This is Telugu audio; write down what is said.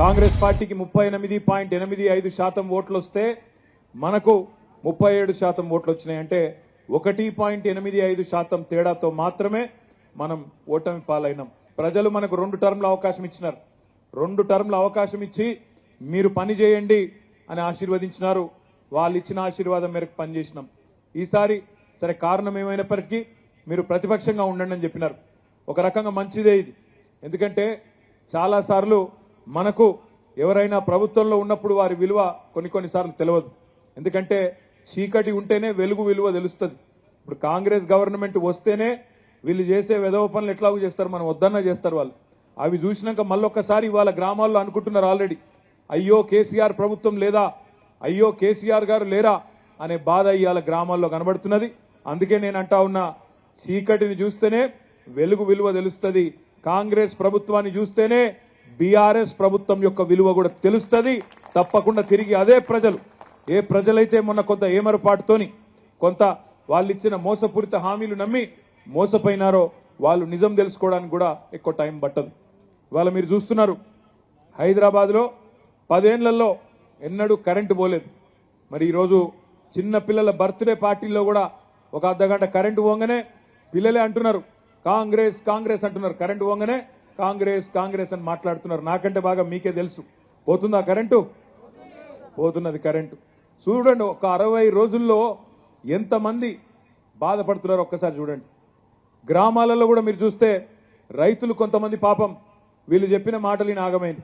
కాంగ్రెస్ పార్టీకి ముప్పై ఎనిమిది పాయింట్ ఎనిమిది ఐదు శాతం ఓట్లు వస్తే మనకు ముప్పై ఏడు శాతం ఓట్లు వచ్చినాయి. అంటే ఒకటి పాయింట్ ఎనిమిది ఐదు శాతం తేడాతో మాత్రమే మనం ఓటమి పాలైనాం. ప్రజలు మనకు రెండు టర్మ్ల అవకాశం ఇచ్చినారు. రెండు టర్మ్ల అవకాశం ఇచ్చి మీరు పని చేయండి అని ఆశీర్వదించినారు. వాళ్ళు ఇచ్చిన ఆశీర్వాదం మేరకు పనిచేసినాం ఈసారి సరే కారణం ఏమైనప్పటికీ మీరు ప్రతిపక్షంగా ఉండండి అని చెప్పినారు. ఒక రకంగా మంచిదే ఇది. ఎందుకంటే చాలాసార్లు మనకు ఎవరైనా ప్రభుత్వంలో ఉన్నప్పుడు వారి విలువ కొన్ని కొన్నిసార్లు తెలియదు ఎందుకంటే చీకటి ఉంటేనే వెలుగు విలువ తెలుస్తుంది. ఇప్పుడు కాంగ్రెస్ గవర్నమెంట్ వస్తేనే వీళ్ళు చేసే వెధవ పనులు ఎట్లాగూ చేస్తారు మనం వద్దన్నా చేస్తారు వాళ్ళు. అవి చూసినాక మళ్ళొక్కసారి వాళ్ళ గ్రామాల్లో అనుకుంటున్నారు ఆల్రెడీ. అయ్యో కేసీఆర్ ప్రభుత్వం లేదా? అయ్యో కేసీఆర్ గారు లేరా? అనే బాధ ఇవాళ గ్రామాల్లో కనబడుతున్నది. అందుకే నేను అంటా ఉన్నా చీకటిని చూస్తేనే వెలుగు విలువ తెలుస్తుంది. కాంగ్రెస్ ప్రభుత్వాన్ని చూస్తేనే బీఆర్ఎస్ ప్రభుత్వం యొక్క విలువ కూడా తెలుస్తుంది. తప్పకుండా తిరిగి అదే ప్రజలు. ఏ ప్రజలైతే మొన్న కొంత ఏమరపాటుతోని కొంత వాళ్ళు ఇచ్చిన మోసపూరిత హామీలు నమ్మి మోసపోయినారో వాళ్ళు నిజం తెలుసుకోవడానికి కూడా ఎక్కువ టైం పట్టదు. ఇవాళ మీరు చూస్తున్నారు హైదరాబాద్లో పదేళ్ళలో ఎన్నడూ కరెంటు పోలేదు. మరి ఈరోజు చిన్న పిల్లల బర్త్డే పార్టీల్లో కూడా ఒక అర్ధగంట కరెంటు పోగానే పిల్లలే అంటున్నారు. కాంగ్రెస్ కాంగ్రెస్ అంటున్నారు కరెంటు పోగానే కాంగ్రెస్ కాంగ్రెస్ అని మాట్లాడుతున్నారు. నాకంటే బాగా మీకే తెలుసు. పోతుందా కరెంటు? పోతున్నది కరెంటు. చూడండి ఒక అరవై రోజుల్లో ఎంతమంది బాధపడుతున్నారు ఒక్కసారి చూడండి. గ్రామాలలో కూడా మీరు చూస్తే రైతులు కొంతమంది పాపం. వీళ్ళు చెప్పిన మాటలు నాగమైంది